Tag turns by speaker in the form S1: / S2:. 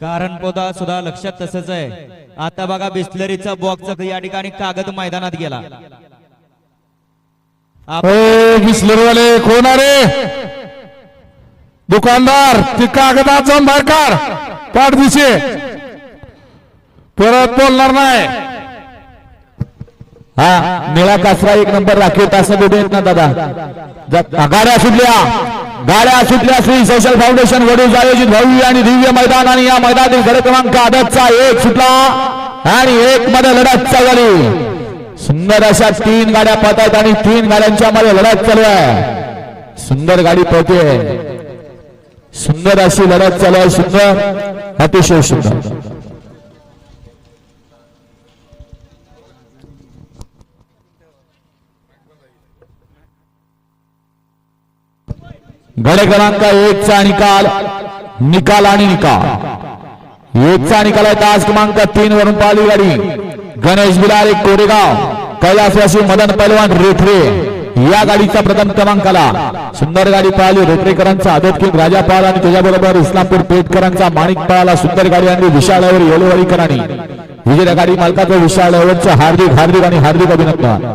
S1: कारण पोदा सुद्धा लक्षात तसंच आहे. आता बघा बिस्लरीचा बॉक्स या ठिकाणी कागद मैदानात गेला.
S2: बिस्लरीवाले कोण अरे दुकानदार ती कागदात जाऊन बाहेर काढ. पाठ दिसे परत बोलणार नाही.
S3: हा निळा कासरा एक नंबर राखीव तास उभे येत ना दादा. गाड्या सुटल्या गाड्या सुटल्या श्री सोशल फाउंडेशन वडूज आयोजित भव्य आणि दिव्य मैदान आणि या मैदानातील घर क्रमांक आदतचा एक सुटला आणि एक मध्ये लढत चालली सुंदर अशा तीन गाड्या पळतात आणि तीन गाड्यांच्या मध्ये लढत चालू आहे. सुंदर गाडी पळते. सुंदर अशी लढत चालू आहे. सुंदर अतिशय सुंदर. गड क्रमांक एकचा निकाल निकाल आणि निकाल. एकचा निकाल आहे तास क्रमांक तीन वरून पाहिली गाडी. गणेश बिलारे कोरेगाव कैलासवासी मदन पैलवान रेठरे या गाडीचा प्रथम क्रमांकाला सुंदर गाडी पळाली रेठरेकरांचा आदत किंग राजा पळाला आणि त्याच्याबरोबर इस्लामपूर पेटकरांचा माणिक पळाला. सुंदर गाडी आणि विशाळावर येलोवाडीकरांनी विजय गाडी मालकाचं विशाळावरचं हार्दिक हार्दिक आणि हार्दिक अभिनंदन.